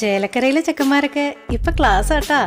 ചേലക്കരയിലെ ചെക്കന്മാരൊക്കെ ഇപ്പൊ ക്ലാസ് ആട്ടാ.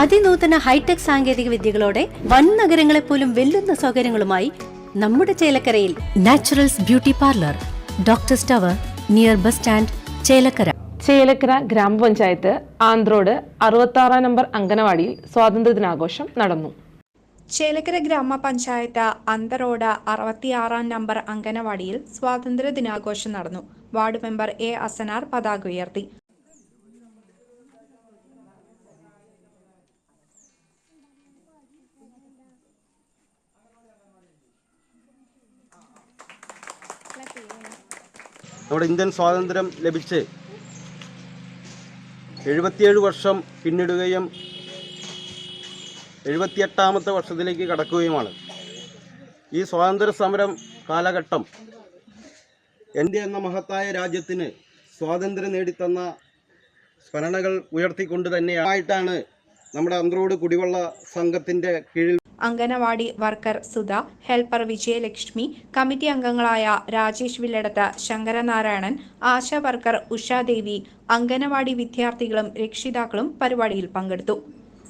അതിനൂതന ഹൈടെക് സാങ്കേതിക വിദ്യകളോടെ വൻ നഗരങ്ങളെ പോലും വെല്ലുന്ന സൗകര്യങ്ങളുമായി നമ്മുടെ ചേലക്കരയിൽ Naturals beauty parlour doctor tower near bus stand Chelakkara. Chelakkara ഗ്രാമപഞ്ചായത്ത് ആന്ത്രോട് അറുപത്തി ആറാം നമ്പർ അങ്കനവാടിയിൽ സ്വാതന്ത്ര്യദിനാഘോഷം നടന്നു. ചേലക്കര ഗ്രാമപഞ്ചായത്ത് അന്തറോഡ് അറുപത്തിയാറാം നമ്പർ അങ്കനവാടിയിൽ സ്വാതന്ത്ര്യ ദിനാഘോഷം നടന്നു. വാർഡ് മെമ്പർ എ അസനാർ പതാക ഉയർത്തി. നമ്മുടെ ഇന്ത്യൻ സ്വാതന്ത്ര്യം ലഭിച്ച് എഴുപത്തിയേഴ് വർഷം പിന്നിടുകയും എഴുപത്തിയെട്ടാമത്തെ വർഷത്തിലേക്ക് കടക്കുകയുമാണ്. ഈ സ്വാതന്ത്ര്യ സമരം കാലഘട്ടം എന്റെ എന്ന മഹത്തായ രാജ്യത്തിന് സ്വാതന്ത്ര്യം നേടിത്തന്ന സ്മരണകൾ ഉയർത്തിക്കൊണ്ട് തന്നെയായിട്ടാണ് നമ്മുടെ അന്ത്രോട് കുടിവെള്ള സംഘത്തിന്റെ കീഴിൽ anganwadi worker Sudha helper Vijayalakshmi committee അംഗങ്ങളായ രാജേഷ് വില്ലടത്ത് ശങ്കരനാരായണൻ ആശാ വർക്കർ ഉഷാദേവി അങ്കനവാടി വിദ്യാർത്ഥികളും രക്ഷിതാക്കളും പരിപാടിയിൽ പങ്കെടുത്തു.